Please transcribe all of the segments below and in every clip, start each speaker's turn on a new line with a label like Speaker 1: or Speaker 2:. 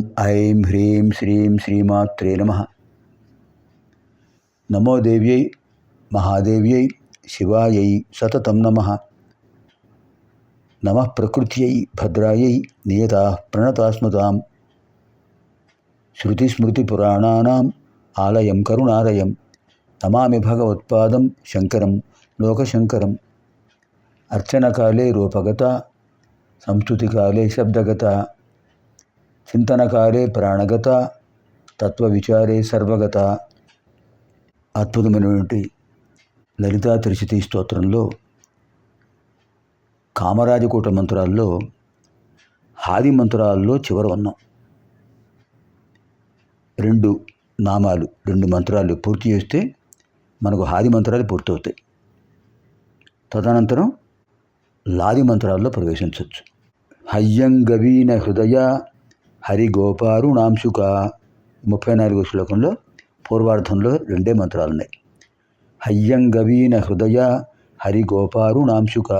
Speaker 1: ఓం ఐం హ్రీం శ్రీం శ్రీమాత్రే నమ. నమో దేవ్యై మహాదేవ్యై శివాయై సతతం నమ. నమ ప్రకృత్యై భద్రాయై నియతా ప్రణతాస్మతాం. శృతిస్మృతిపురాణానాం ఆలయం కరుణాలయం. నమామి భగవత్పాదం శంకరం లోకశంకరం. అర్చనకాలే రూపగత సంస్కృతికాలే శబ్దగత. చింతనకారే ప్రాణగత తత్వవిచారే సర్వగత. అద్భుతమైనటువంటి లలితా త్రిశతి స్తోత్రంలో కామరాజకూట మంత్రాల్లో హాది మంత్రాల్లో చివర ఉన్నాం. రెండు నామాలు రెండు మంత్రాలు పూర్తి చేస్తే మనకు హాది మంత్రాలు పూర్తవుతాయి. తదనంతరం లాది మంత్రాల్లో ప్రవేశించవచ్చు హయ్యంగవీన హృదయ హరిగోపారుణాంశుక ముప్పై నాలుగో శ్లోకంలో పూర్వార్థంలో రెండే మంత్రాలు ఉన్నాయి హయ్యంగవీన హృదయ హరిగోపారుణాంశుక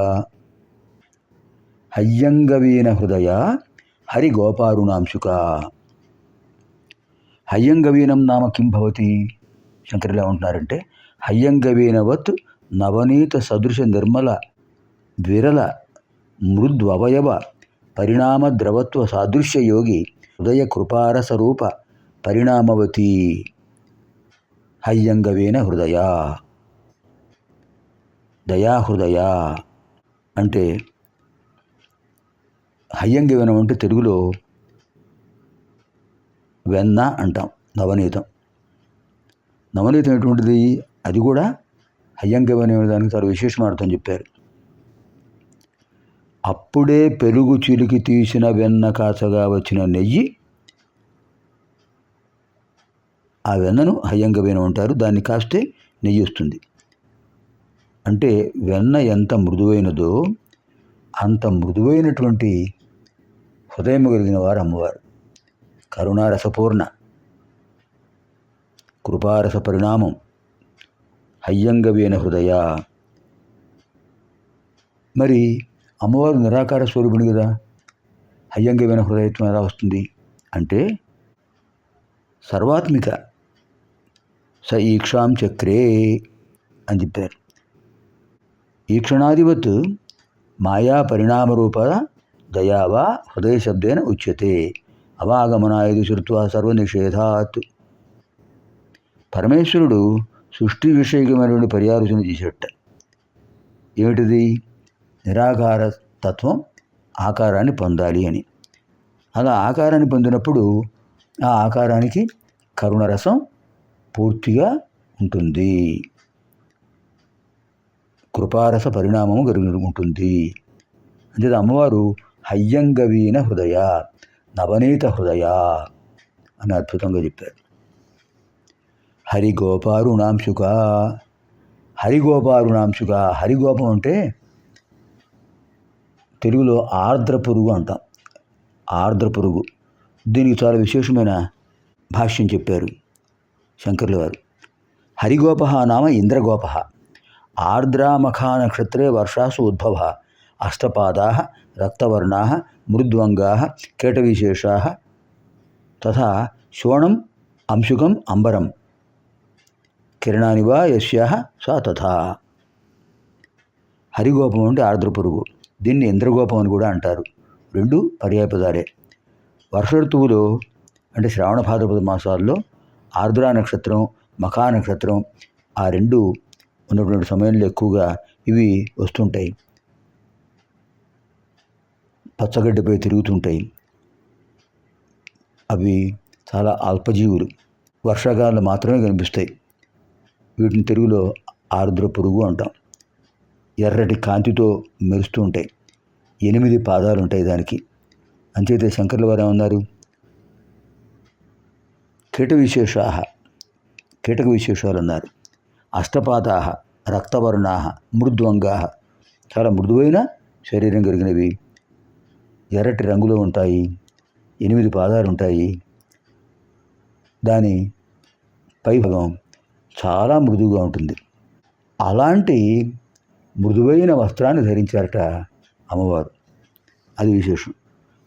Speaker 1: హయ్యంగవీన హృదయ హరిగోపారుణాంశుక హయ్యంగవీనం నామ కిం భవతి? శంకరులు ఏమంటున్నారంటే హయ్యంగవీనవత్ నవనీత సదృశ నిర్మల విరల మృద్వవయవ పరిణామ ద్రవత్వ సాదృశ్య యోగి హృదయ కృపారసరూప పరిణామవతి హయ్యంగవేన హృదయ. దయాహృదయ అంటే హయ్యంగవేనం అంటే తెలుగులో వెన్న అంటాం నవనీతం. నవనీతం ఎటువంటిది? అది కూడా హయ్యంగవనే దానికి చాలా విశేషమార్థం చెప్పారు. అప్పుడే పెరుగు చిలికి తీసిన వెన్న కాచగా వచ్చిన నెయ్యి. ఆ వెన్నను హయ్యంగవేన ఉంటారు దాన్ని కాస్తే నెయ్యి వస్తుంది. అంటే వెన్న ఎంత మృదువైనదో అంత మృదువైనటువంటి హృదయం కలిగిన వారు అమ్మవారు. కరుణారసపూర్ణ కృపారస పరిణామం హయ్యంగవేన హృదయ. మరి అమ్మవారు నిరాకార స్వరూపిణి కదా హయ్యంగవీన హృదయత్వం ఎలా వస్తుంది? అంటే సర్వాత్మిక స ఈక్షాం చక్రే అని చెప్పారు. ఈక్షణాధిపత్ మాయా పరిణామరూప దయావా హృదయ శబ్దేన ఉచ్యతే అవాగమనాయది శృత్వా సర్వనిషేధాత్. పరమేశ్వరుడు సృష్టి విషయకమైనటువంటి పర్యాలోచన చేసేట. ఏమిటిది? నిరాకార తత్వం ఆకారాన్ని పొందాలి అని. అలా ఆకారాన్ని పొందినప్పుడు ఆ ఆకారానికి కరుణరసం పూర్తిగా ఉంటుంది. కృపారస పరిణామము కలిగి ఉంటుంది. అంటే అమ్మవారు హయ్యంగవీన హృదయ నవనీత హృదయ అని అద్భుతంగా చెప్పారు. హరిగోపారుణాంశుక హరిగోపారుణాంశుక హరిగోపం అంటే తెలుగులో ఆర్ద్ర పురుగు అంటాం. ఆర్ద్ర పురుగు దీనికి చాలా విశేషమైన భాష్యం చెప్పారు శంకర్ల వారు. హరిగోప నామ ఇంద్రగోప. ఆర్ద్రామఖా నక్షత్రే వర్షాసు ఉద్భవ. అష్టపాదా రక్తవర్ణా మృద్వంగా కీటవిశేషా తథా శోణం అంశుకం అంబరం. కిరణాని వా యస్యా సా తథా. హరిగోపం అంటే ఆర్ద్ర పురుగు దీన్ని ఇంద్రగోపం అని కూడా అంటారు. రెండు పర్యాయపదాలే. వర్ష ఋతువులో అంటే శ్రావణ భాద్రపద మాసాల్లో ఆర్ద్ర నక్షత్రం మఖా నక్షత్రం ఆ రెండు ఉన్నటువంటి సమయంలో ఎక్కువగా ఇవి వస్తుంటాయి. పచ్చగడ్డిపై తిరుగుతుంటాయి. అవి చాలా అల్పజీవులు. వర్షాకాలంలో మాత్రమే కనిపిస్తాయి. వీటిని తెలుగులో ఆర్ద్ర పురుగు అంటాం. ఎర్రటి కాంతితో మెరుస్తూ ఉంటాయి. ఎనిమిది పాదాలు ఉంటాయి దానికి. అంచేతే శంకర్ల వారు ఏమన్నారు? కీట విశేషాహ కీటక విశేషాలు అన్నారు అష్టపాదాహ రక్తవర్ణా మృద్వంగా చాలా మృదువైన శరీరం కలిగినవి. ఎర్రటి రంగులో ఉంటాయి. ఎనిమిది పాదాలు ఉంటాయి. దాని పైభాగం చాలా మృదువుగా ఉంటుంది. అలాంటి మృదువైన వస్త్రాన్ని ధరించారట అమ్మవారు. అది విశేషం.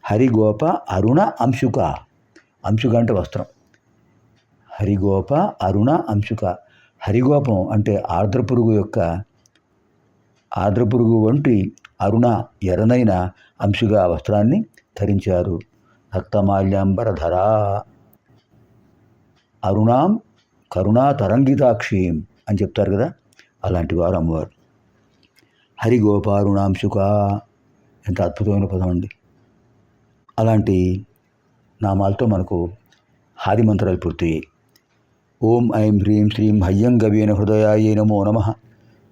Speaker 1: హరిగోప అరుణ అంశుక. అంశుక అంటే వస్త్రం. హరిగోప అరుణ అంశుక. హరిగోపం అంటే ఆర్ద్రపురుగు యొక్క ఆర్ద్రపురుగు వంటి అరుణ ఎర్రనైన అంశుగా వస్త్రాన్ని ధరించారు. రక్తమాల్యాంబరధరా. అరుణాం కరుణా తరంగితాక్షీం అని చెప్తారు కదా? అలాంటి వారు అమ్మవారు. హరిగోపారుణాంశుక. ఎంత అద్భుతమైన పదం అండి. అలాంటి నామాలతో మనకు హాది మంత్రాలు పూర్తయ్యాయి. ఓం ఐం హ్రీం శ్రీం హయ్యంగవీన హృదయాయ నమో నమ.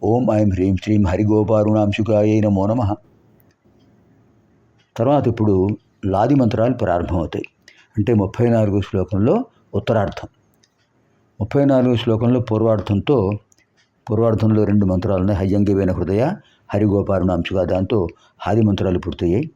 Speaker 1: ఓం ఐం హ్రీం శ్రీం హరిగోపారుణాంశుకాయ నమో నమ. తర్వాత ఇప్పుడు లాది మంత్రాలు ప్రారంభమవుతాయి. అంటే ముప్పై నాలుగు శ్లోకంలో ఉత్తరార్థం. ముప్పై నాలుగు శ్లోకంలో పూర్వార్థంతో పూర్వార్థంలో రెండు మంత్రాలు ఉన్నాయి హయ్యంగివైన హృదయ హరిగోపారుణాంశుగా దాంతో హాది మంత్రాలు పూర్తయ్యాయి.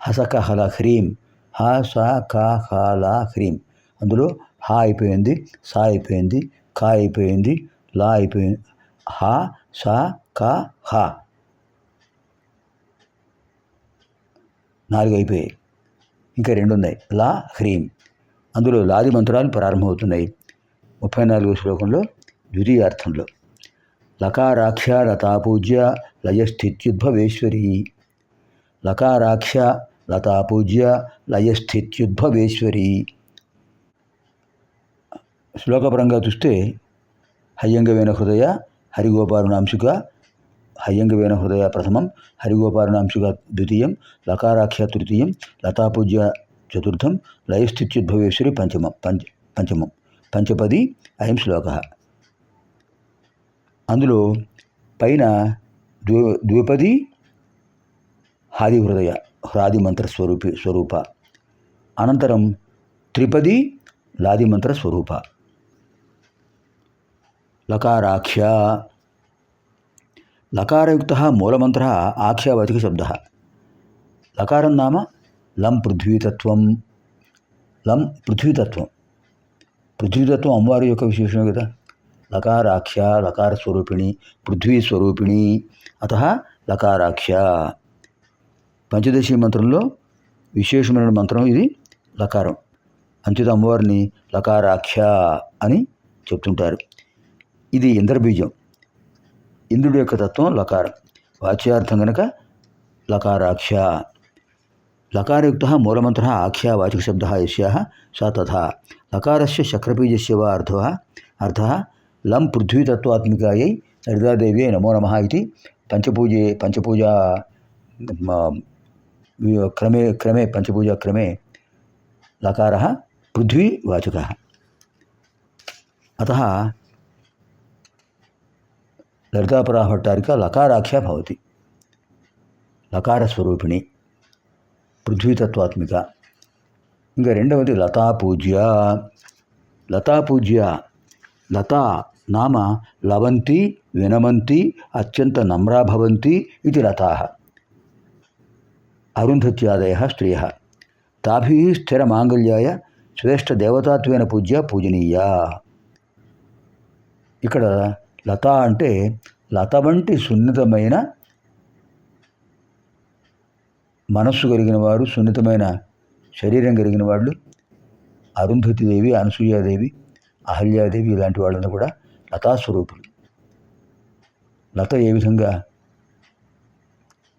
Speaker 1: హసక హల హ్రీం హ స క హ ల హ్రీం అందులో హా అయిపోయింది సా అయిపోయింది కా అయిపోయింది లా అయిపోయింది హ స క హ. నాలుగు అయిపోయాయి. ఇంకా రెండు ఉన్నాయి లా హ్రీం. అందులో లాది మంత్రాలు ప్రారంభమవుతున్నాయి. ముప్పై నాలుగో శ్లోకంలో ద్వితీయార్థంలో. లకారాక్ష లతాపూజ్య లయస్థిత్యుద్భవేశ్వరి లకారాక్ష లతాపూజ్య లయస్థిత్యుద్భవేశ్వరి శ్లోకపరంగా చూస్తే హయ్యంగవేన హృదయ హరిగోపారుణాంశుక హయ్యంగవేన హృదయ ప్రథమం హరిగోపారుణాంశుక ద్వితీయం లకారాక్ష తృతీయం లతాపూజ్య చతుర్థం లయస్థిత్యుద్భవేశ్వరి పంచమం పంచ పంచమం పంచపది అయం శ్లోక అందులో పైన ద్వి ద్విపది హాది హృదయ హ్రాది మంత్ర స్వరూపి స్వరూప. అనంతరం త్రిపది లాది మంత్ర స్వరూప. లకారాఖ్య. లకారయుక్త మూలమంత్ర ఆఖ్యావతిక శబ్ద. లకారం నామ లం పృథ్వీతత్వం. లం పృథ్వీతత్వం. పృథ్వీతత్వం అమ్మవారి యొక్క విశేషమే కదా? లకారాఖ్య లకారస్వరూపిణి పృథ్వీస్వరూపిణి అత లకారాఖ్య. పంచదశి మంత్రంలో విశేషమైన మంత్రం ఇది లకారం. అంచేత అమ్మవారిని లకారాఖ్య అని చెప్తుంటారు. ఇది ఇంద్రబీజం. ఇంద్రుడి యొక్క తత్వం లకారం. వాచ్యార్థం కనుక లకారాఖ్య. లకారయుక్త మూలమంత్ర ఆఖ్యా వాచిక శబ్ద యస్యా స తథా. లకారస్య శక్రబీజస్య వా అర్థ. అర్థ లం పృథ్వీతత్వాత్మికాయై లలితాదేవ్యై నమో నమ ఇది పంచపూజే పంచపూజా మ- వి- క్రమే క్రమే పంచపూజా క్రమే లకార పృథ్వీవాచక అత లలితాపరాభట్టారిక లకారాఖ్యా భవతి లకారస్వరూపిణి పృథ్వీతత్వాత్మిక ఇంకా రెండవది లతా పూజ్య లతా పూజ్య లతా నామ లవంతి వినమంతి అత్యంత నమ్రా భవంతి ఇది లతా అరుంధత్యాదయ స్త్రియ తాభి స్థిరమాంగళ్యాయ శ్రేష్ఠ దేవతాత్వేన పూజ్య పూజనీయ. ఇక్కడ లత అంటే లత వంటి సున్నితమైన మనస్సు కలిగిన వారు సున్నితమైన శరీరం కలిగిన వాళ్ళు అరుంధతిదేవి అనసూయాదేవి అహల్యాదేవి ఇలాంటి వాళ్ళని కూడా లతాస్వరూపులు లత ఏ విధంగా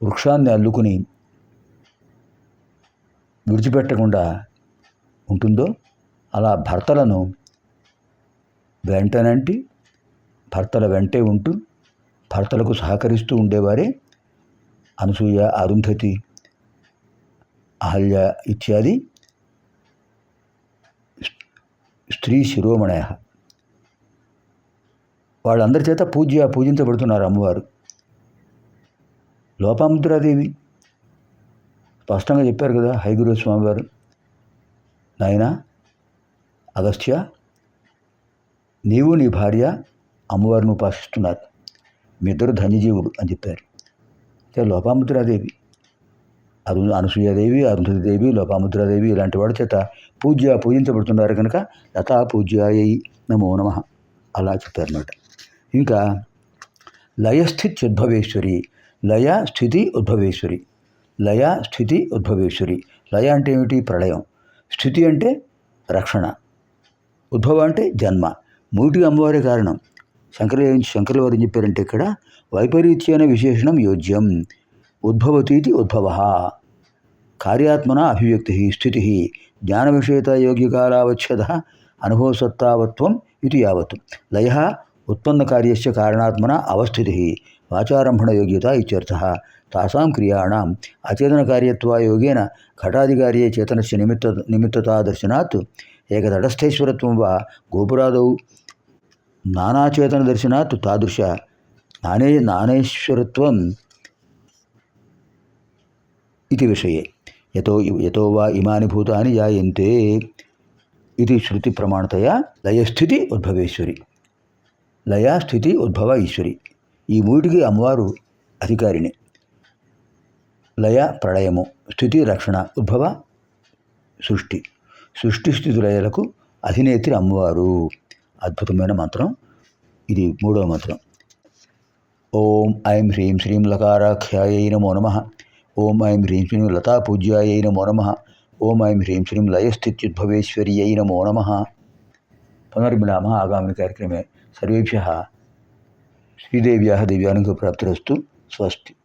Speaker 1: వృక్షాన్ని అల్లుకుని విడిచిపెట్టకుండా ఉంటుందో అలా భర్తలను వెంటనంటి భర్తల వెంటే ఉంటూ భర్తలకు సహకరిస్తూ ఉండేవారే అనసూయ అరుంధతి అహల్య ఇత్యాది స్త్రీ శిరోమణయ. వాళ్ళందరి చేత పూజ్య పూజించబడుతున్నారు అమ్మవారు. లోపాముద్రాదేవి. స్పష్టంగా చెప్పారు కదా హైగురు స్వామివారు. నాయన అగస్త్య నీవు నీ భార్య అమ్మవారిని ఉపాసిస్తున్నారు. మీ ఇద్దరు ధన్యజీవుడు అని చెప్పారు. అయితే లోపాముద్రాదేవి అరు అనసూయాదేవి అరుంధతిదేవి లోపాముద్రాదేవి ఇలాంటి వాడి చేత పూజ్య పూజించబడుతున్నారు కనుక లతా పూజ్యాయై నమో నమ. అలా చెప్పారన్నమాట. ఇంకా లయస్థితి ఉద్భవేశ్వరి. లయ స్థితి ఉద్భవేశ్వరి. లయ స్థితి ఉద్భవేశ్వరి. లయ అంటే ఏమిటి? ప్రళయం. స్థితి అంటే రక్షణ. ఉద్భవ అంటే జన్మ. మూటికి అమ్మవారి కారణం. శంకర శంకర్ల వారు ఏం చెప్పారంటే ఇక్కడ వైపరీత్యన విశేషణం యోజ్యం. ఉద్భవతీతి ఉద్భవ. కార్యాత్మన అభివ్యక్తి స్థితి. జ్ఞాన విషయత యోగ్యకాలావచ్ఛేద అనుభవసత్తావత్వం ఇది యావత్ లయ ఉత్పన్న కార్యస్య కారణాత్మన అవస్థితి వాచారంభణ యోగ్యత ఇత్యర్థ తాసాం క్రియాణం అచేతనకార్యత్వాయోగేన ఘటాధికార్యే చేతనస్య నిమిత్త నిమిత్తతాదర్శనాత్ ఏకతటస్థైశ్వరత్వం వా గోపురాదౌ నానాచేతన దర్శనాత్ తాదృశ నానే నానేశ్వరత్వం ఇది విషయే. యతో యతో వా ఇమాని భూతాని జాయంతే. ఇది శృతి ప్రమాణతయా లయస్థితి ఉద్భవేశ్వరి. లయ స్థితి ఉద్భవ ఈశ్వరి. ఈ మూటికి అమ్మవారు అధికారిణి. లయ ప్రళయము స్థితి రక్షణ ఉద్భవ సృష్టి. సృష్టి స్థితి లయలకు అధినేత్రి అమ్మవారు. అద్భుతమైన మంత్రం. ఇది మూడవ మంత్రం. ఓం ఐం హ్రీం శ్రీం లకారాఖ్యాయ నమో నమ. ఓం ఐం హ్రీం శ్రీం లతాపూజ్యాయై నమో నమ. ఓం ఐం హ్రీం శ్రీం లయస్థిత్యుద్భవేశ్వర్యై నమో నమ. పునర్మిళామ ఆగామి కార్యక్రమే. సర్వేభ్యः. శ్రీదేవ్యాः దివ్యానుగ్రహప్రాప్తిరస్తు. స్వస్తి.